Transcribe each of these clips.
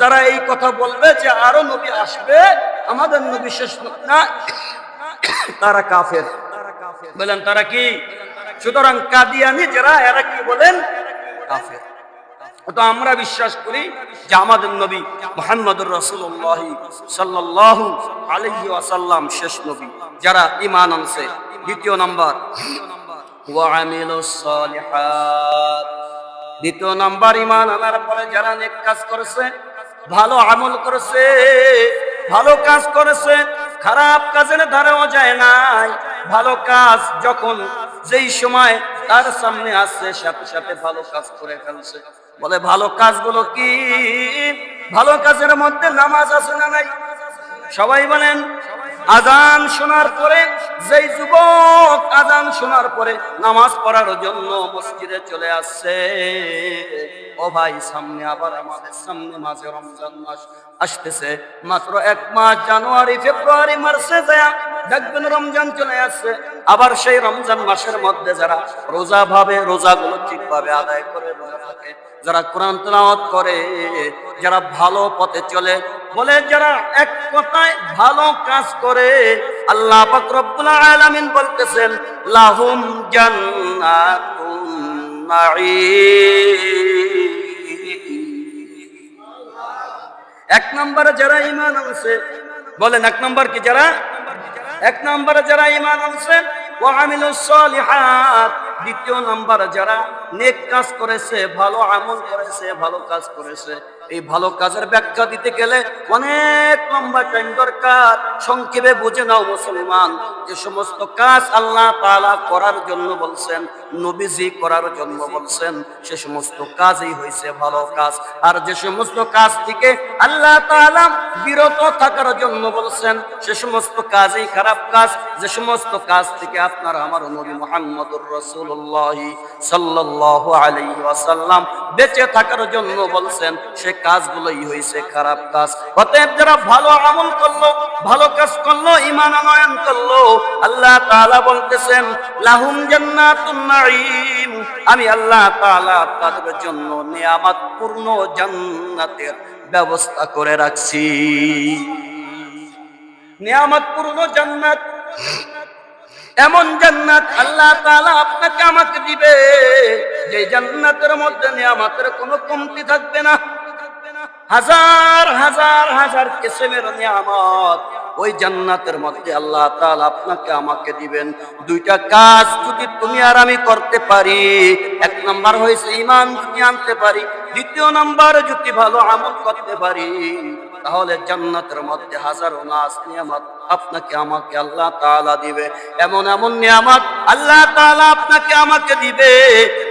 যারা এই কথা বলবে যে আরও নবী আসবে, আমাদের নবী শেষ না, তারা কাফের। বলেন, তারা কি? সুতরাং কাদিয়ানি যারা, এরা কি বলেন? কাফের। তো আমরা বিশ্বাস করি যে আমাদের নবী মোহাম্মদুর রসুল্লাহ সাল্লাহ আলহি ওয়াসাল্লাম শেষ নবী, যারা ইমান আনছে। দ্বিতীয় নাম্বার ওয়ামিলুস সালিহাত। দ্বিতীয় নাম্বার ইমান আনার পরে যারা নেক কাজ করেছে, ভালো আমল করেছে, ভালো কাজ করেছে, খারাপ কাজের ধারেও যায় নাই। ভালো কাজ যখন যেই সময় তার সামনে আসছে, সাথে সাথে ভালো কাজ করে ফেলছে। বলে, ভালো কাজগুলো কি? ভালো কাজের মধ্যে নামাজ আছে না নাই? সবাই বলেন আজান শোনার পরে, যেই যুবক আজান শোনার পরে নামাজ পড়ার জন্য মসজিদে চলে আসছে। ও ভাই, সামনে আবার আমাদের সামনে মাঝে রমজান মাস আসতেছে। মাত্র এক মাস, জানুয়ারি, ফেব্রুয়ারি, মার্চে যায় দেখবেন রমজান চলে আসছে। আবার সেই রমজান মাসের মধ্যে যারা রোজা ভাবে, রোজাগুলো ঠিকভাবে আদায় করে, রোজা থাকে, যারা কোরআন তেলাওয়াত করে, যারা ভালো পথে চলে বলে যারা এক কথায় ভালো কাজ করে, আল্লাহ রব্বুল আলামিন বলতেছেন, লাহুম এক নম্বরে যারা ইমান আনছে, বলেন এক নম্বর কি যারা? এক নম্বরে যারা ইমান আনছে ও আমিলুস সালিহাত। দ্বিতীয় নাম্বার যারা নেক কাজ করেছে, ভালো আমল করেছে, ভালো কাজ করেছে। এই ভালো কাজের ব্যাখ্যা দিতে গেলে অনেক লম্বা টাইম দরকার। সংক্ষেপে বুঝে নাও মুসলমান, যে সমস্ত কাজ আল্লাহ তাআলা করার জন্য বলছেন, নবীজি করার জন্য বলছেন, সে সমস্ত কাজই হয়েছে ভালো কাজ। আর যে সমস্ত কাজ থেকে আল্লাহ তাআলা বিরত থাকার জন্য বলছেন, সে সমস্ত কাজই খারাপ কাজ। যে সমস্ত কাজ থেকে আপনার আমার নবী মুহাম্মদুর রাসূলুল্লাহ সাল্লাল্লাহু আলাইহি ওয়াসাল্লাম বেঁচে থাকার জন্য বলছেন, সে কাজগুলোই হয়েছে খারাপ কাজ। অতএব যারা ভালো আমল করল, ভালো কাজ করল ইমান আনয়ন করল, আল্লাহ তাআলা বলতেছেন, লাহুম জান্নাতুন নাঈম। আমি আল্লাহ তাআলা তাদের জন্য নিয়ামত পূর্ণ জান্নাতের ব্যবস্থা করে রাখছি। নিয়ামত পূর্ণ জান্নাত, এমন জান্নাত আল্লাহ তাআলা আপনাকে আমাকে দিবে, যে জান্নাতের মধ্যে নিয়ামতের কোনো কমতি থাকবে না। হাজার হাজার হাজার কিসেমের নিয়ামত। ওই জান্নাতের মধ্যে আল্লাহ তাআলা আপনাকে, আমাকে দিবেন। দুইটা কাজ যদি তুমি আর আমি করতে পারি, এক নাম্বার হয়েছে ইমান যদি আনতে পারি, দ্বিতীয় নাম্বার যদি ভালো আমল করতে পারি, তাহলে জান্নাতের মধ্যে হাজারো নাস নিয়ামত আপনাকে, আমাকে আল্লাহ তাআলা দিবে। এমন এমন নিয়ামত আল্লাহ তাআলা আপনাকে, আমাকে দিবে।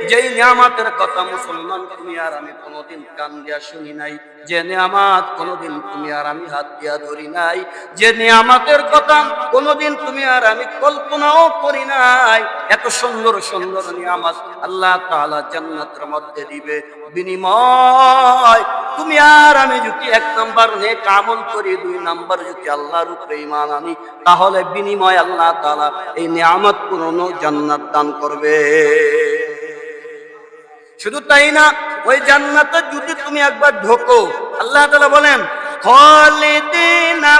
যেই নিয়ামতের কথা মুসলমান তুমি আর আমি কোনোদিন কান দিয়া শুনি নাই, যে নিয়ামত কোনোদিন তুমি আর আমি হাত দিয়া ধরি নাই, যে নিয়ামাতের কথা কোনোদিন তুমি আর আমি কল্পনাও করি নাই। এত সুন্দর সুন্দর নিয়ামত আল্লাহ তাআলা জান্নাতের মধ্যে দিবে। বিনিময়, তুমি আর আমি যদি এক নাম্বার নে আমল করি, দুই নাম্বার যদি আল্লাহর উপরে ইমান আনি, তাহলে বিনিময় আল্লাহ তাআলা এই নিয়ামত পূর্ণ জান্নাত দান করবে। শুধু তাই না ওই জান্নাতে যদি তুমি একবার ঢোকো আল্লাহ তালা বলেন খালিদিনা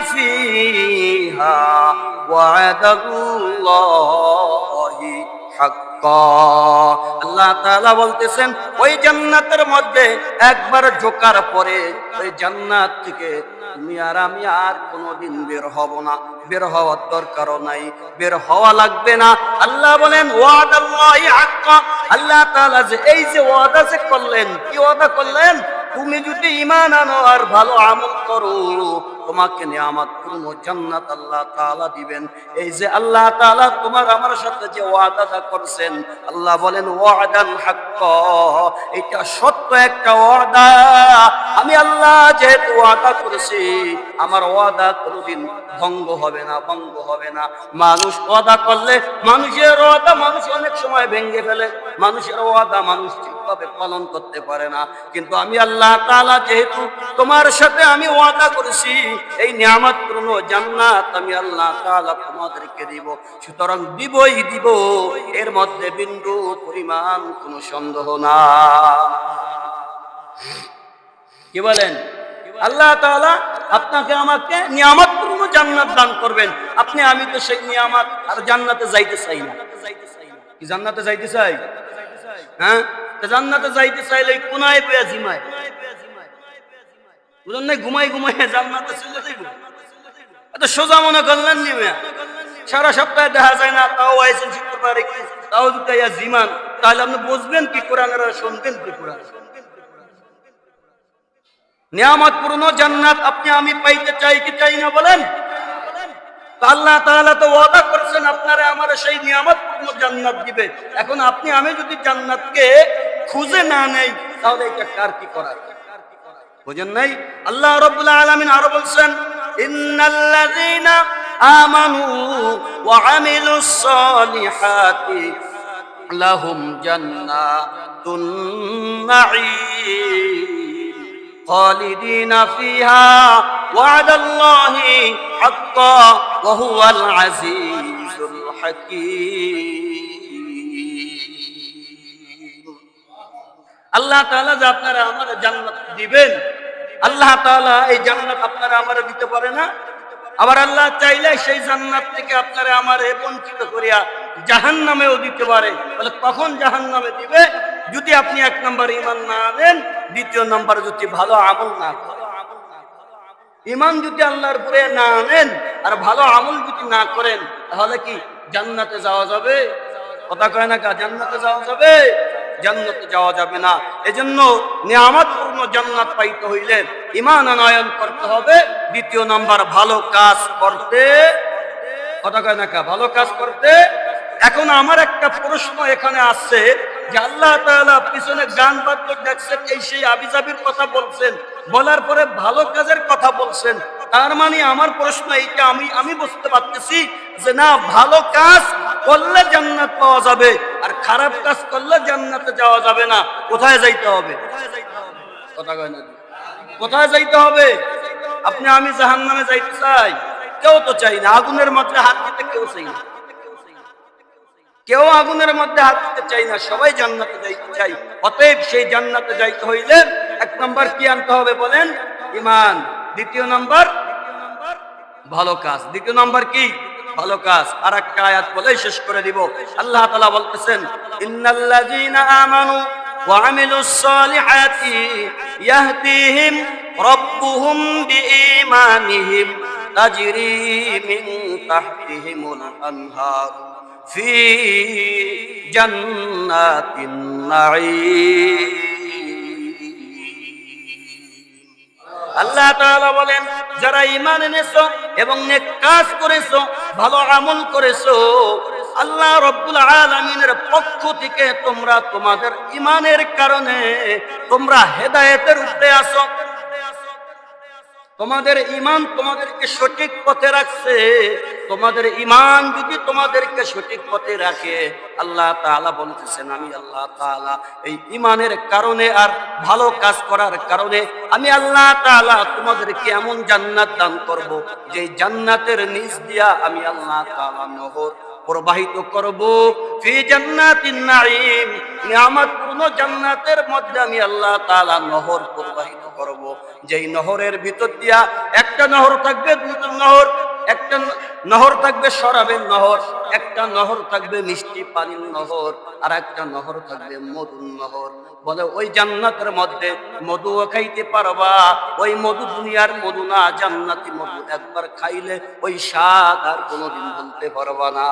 হাক্কা। আল্লাহ বলতেছেন, ওই জান্নাতের মধ্যে একবার পরে ওই জান্নাত থেকে তুমি আর আমি আর কোনোদিন বের হব না। বের হওয়ার দরকারও নাই। বের হওয়া লাগবে না। আল্লাহ বলেন ওয়াদ আল্লাহ আল্লাহ তাআলা যে, এই যে ওয়াদা যে করলেন, কি ওয়াদা করলেন? তুমি যদি ইমান আনো আর ভালো আমল করো, তোমাকে নিয়ামত পূর্ণ জান্নাত আল্লাহ তাআলা দিবেন। এই যে আল্লাহ তাআলা তোমার আমার সাথে যে ওয়াদাটা করছেন, আল্লাহ বলেন, ওয়াদান হাক্ক। এটা সত্য একটা ওয়াদা। আমি আল্লাহ যেহেতু ওয়াদা করেছি, আমার ওয়াদা কোনোদিন ভঙ্গ হবে না, ভঙ্গ হবে না। মানুষ ওয়াদা করলে মানুষের ওয়াদা মানুষ অনেক সময় ভেঙে ফেলে মানুষের ওয়াদা মানুষ ঠিকভাবে পালন করতে পারে না। কিন্তু আমি আল্লাহ তাআলা যেহেতু তোমার সাথে আমি ওয়াদা করেছি, এই নিয়ামত পূর্ণ জান্নাত আমি আল্লাহ তাআলা তোমাদেরকে দিব। সুতরাং দিবই দিব, এর মধ্যে বিন্দু পরিমাণ কোনো সন্দেহ না। কি বলেন? আল্লাহ তাআলা আপনাকে আমাকে নিয়ামতপূর্ণ জান্নাত দান করবেন। আপনি, আমি তো সেই নিয়ামত আর জান্নাতে যাইতে চাই না। কি জান্নাতে যাইতে চাই? হ্যাঁ? জান্নাতে যাইতে চাইলে কোনায় পেয়ে জিমায়। ঘুমাই ঘুমাই জান্নাতে চলে যাইব। এত সোজা মনে করলেন নি? সারা সপ্তাহে দেখা যায় না, তাও আইসেন শুক্রবার একটু তাও দুটা ইয়া জিমান। তাহলে আপনি বুঝবেন কি কোরআনের আর শুনবেন কি কোরআন? নিয়ামত পূর্ণ জান্নাত আপনি আমি পাইতে চাই কি চাই না বলেন? আল্লাহ তাআলা তো ওয়াদা করছেন, আপনারে আমার সেই নিয়ামত জান্নাত দিবে। এখন আপনি, আমি যদি জান্নাতকে খুঁজে না নেই, তাহলে এটা কার কি করার? বুঝেন নাই? আল্লাহ রাব্বুল আলামিন আরও বলছেন, ইন্নাল্লাযীনা আমানু ওয়া আমিলুস সালিহাতি লাহুম জান্নাতুন নাঈম। خالدين فيها وعد الله حقا وهو العزيز الحكيم আল্লাহ তাআলা যে আপনারা আমার জান্নাত দিবেন আল্লাহ তাআলা এই জান্নাত আপনারা আমারে দিতে পারে না আবার আল্লাহ চাইলে সেই জান্নাত থেকে আপনারা আমারে বঞ্চিত করিয়া জাহান্নামেও দিতে পারে বলে কখন জাহান্নামে দিবে যদি আপনি এক নম্বর ইমান না আনেন দ্বিতীয় নম্বর যদি ভালো আমল না করেন ইমান যদি আল্লাহর উপরে না আনেন আর ভালো আমল যদি না করেন, তাহলে কি জান্নাতে যাওয়া যাবে? কথা কয় না জান্নাতে যাওয়া যাবে? জান্নাতে যাওয়া যাবে না। এজন্য নিয়ামত পূর্ণ জান্নাত পাইতে হইলে ইমান আনয়ন করতে হবে। দ্বিতীয় নাম্বার, ভালো কাজ করতে। কথা কয় না ভালো কাজ করতে। এখন আমার একটা প্রশ্ন এখানে আসছে। যে গান আবিজাবির কথা বলছেন, বলার পরে ভালো কাজের কথা বলছেন। তার মানে আমার প্রশ্ন আমি আমি বুঝতে পারতেছি যে না, ভালো কাজ জান্নাত পাওয়া যাবে, আর খারাপ কাজ জান্নাতে যাওয়া যাবে না। কোথায় যাইতে হবে? কোথায় যাইতে হবে? আপনি, আমি জাহান্নামে যাইতে চাই। কেউ তো চাই না, আগুনের মধ্যে হাত দিতে কেউ চাই না। কেউ আগুনের মধ্যে হাত দিতে চাই না, সবাই জান্নাতে যাইতে চাই অতএব সেই জান্নাতে যাইতে হইলে এক নম্বর কি আনতে হবে বলেন? ইমান দ্বিতীয় নম্বর, ভালো কাজ। দ্বিতীয় নম্বর কি? ভালো কাজ। আর একটা আয়াত বলে শেষ করে দিব। আল্লাহ তালা বলতেছেন, ইন্নাল্লাযীনা আমানু মিন في جنات النعيم আল্লাহ তাআলা বলেন যারা ঈমান এনেছো এবং নেক কাজ করেছো ভালো আমল করেছো আল্লাহ রব্বুল আলামিনের পক্ষ থেকে তোমরা তোমাদের ঈমানের কারণে তোমরা হেদায়েতের উপরে আসো তোমাদের ইমান তোমাদেরকে সঠিক পথে রাখছে তোমাদের ইমান যদি তোমাদেরকে সঠিক পথে রাখে, আল্লাহ তাআলা বলতেছেন, আমি আল্লাহ তাআলা এই ইমানের কারণে আর ভালো কাজ করার কারণে আমি আল্লাহ তাআলা তোমাদেরকে এমন জান্নাত দান করব, যে জান্নাতের নিচ দিয়া আমি আল্লাহ তাআলা নহর প্রবাহিত করব। ফি জান্নাতের মধ্যে আমি আল্লাহ তাআলা নহর প্রবাহিত করব। যেই নহরের ভিতর দিয়া একটা নহর থাকবে দুটো নহর, একটা নহর থাকবে শরাবের নহর, একটা নহর থাকবে মিষ্টি পানির নহর, আর একটা নহর থাকবে মধুর নহর। বলে, ওই জান্নাতের মধ্যে মধুও খাইতে পারবা, ওই মধু দুনিয়ার মধু না, জান্নাতি মধু একবার খাইলে ওই স্বাদ আর কোনোদিন বলতে পারবা না।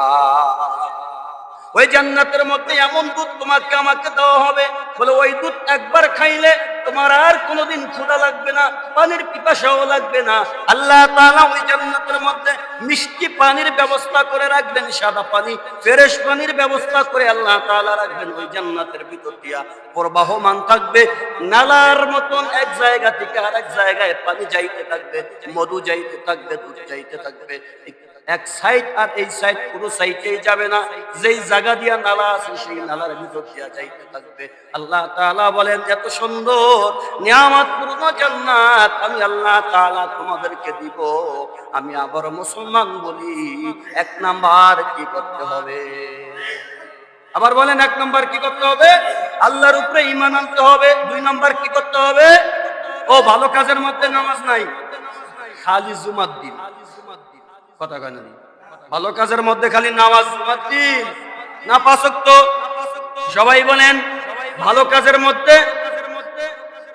ওই জান্নাতের মধ্যে এমন দুধ তোমাকে, আমাকে দেওয়া হবে। বলে, ওই দুধ একবার খাইলে তোমার আর কোনোদিন ক্ষুধা লাগবে না, পানির পিপাসাও লাগবে না। আল্লাহ তাআলা ওই জান্নাতের মধ্যে মিষ্টি পানির ব্যবস্থা করে রাখবেন, সাদা পানি, ফ্রেশ পানির ব্যবস্থা করে আল্লাহ তাআলা রাখবেন ওই জান্নাতের ভিতর দিয়া। প্রবাহমান থাকবে, নালার মতন এক জায়গা থেকে আর এক জায়গায় পানি যাইতে থাকবে, মধু যাইতে থাকবে, দুধ যাইতে থাকবে। এক সাইড আর এই সাইড পুরো সাইডেই যাবে না। যেই জায়গা দিয়া নালা আছে, সেই নালার ভিতর দিয়া যাইতে থাকবে। আল্লাহ তাআলা বলেন, এত সুন্দর নিয়ামত পূর্ণ জান্নাত, আমি আল্লাহ তাআলা তোমাদেরকে দিব। আমি আবার মুসলমান বলি, এক নাম্বার কি করতে হবে? আবার বলেন, এক নাম্বার কি করতে হবে? আল্লাহর উপরে ইমান আনতে হবে। দুই নাম্বার কি করতে হবে? ও ভালো কাজের মধ্যে নামাজ নাই। খালি জুমার দিন। কথা কেন ভালো কাজের মধ্যে খালি নামাজ না পাশক্ত সবাই বলেন, ভালো কাজের মধ্যে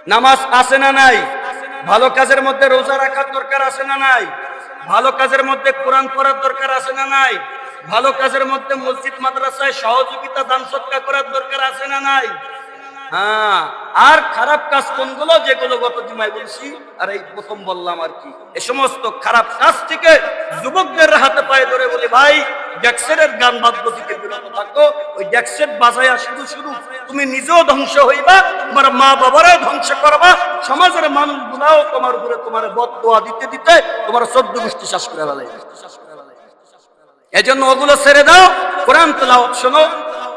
নামাজ আসে না নাই? ভালো কাজের মধ্যে রোজা রাখার দরকার আছে না নাই? ভালো কাজের মধ্যে কোরআন পড়ার দরকার আছে না নাই? ভালো কাজের মধ্যে মসজিদ, মাদ্রাসায় সহযোগিতা, দান সৎকার করার দরকার আছে না নাই? হ্যাঁ আর খারাপ কাজ কোনগুলো? যেগুলো গত জুমায় বলছি। আর এই প্রথম বললাম আর কি। এই সমস্ত খারাপ কাজ থেকে যুবকদের হাতে পায়ে ধরে বলি, ভাই ড্যাক্সেটের গান বাদ্য থেকে বিরত থাকো। ওই ড্যাক্সেট শুরু শুরু। তুমি নিজেও ধ্বংস হইবা, তোমার মা বাবারাও ধ্বংস করবা। সমাজের মানুষগুলাও তোমার উপরে তোমার বদোয়া দিতে দিতে তোমার চোদ্দ গোষ্ঠী শ্বাস করে বেলায় এজন্য ওগুলো ছেড়ে দাও। কোরআন তেলাওয়াত শোনো।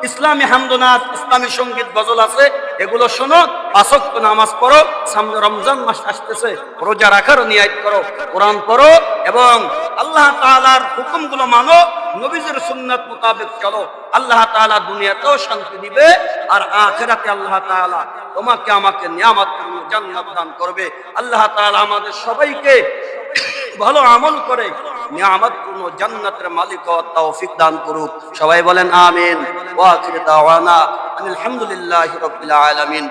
ইসলামী হামদনাথ ইসলামী সংগীত গজল আছে, এগুলো শোনো আসক্ত নামাজ পড়ো, সামনে রমজান মাস আসতেছে, রোজা রাখার নিয়াত করো, কোরআন পড়ো এবং আল্লাহ তাআলার হুকুমগুলো মানো, নবীজের সুন্নাত মোতাবেক চলো। আল্লাহ তাআলা দুনিয়াতেও শান্তি দিবে আর আখিরাতে আল্লাহ তাআলা তোমাকে, আমাকে নিয়ামত জান্নাত দান করবে। আল্লাহ তাআলা আমাদের সবাইকে ভালো আমল করে নিয়ামত কোন জান্নাতের মালিক তৌফিক দান করুক। সবাই বলেন আমিন। ওয়া আখির দাওয়ানা আলহামদুলিল্লাহি রাব্বিল আলামিন।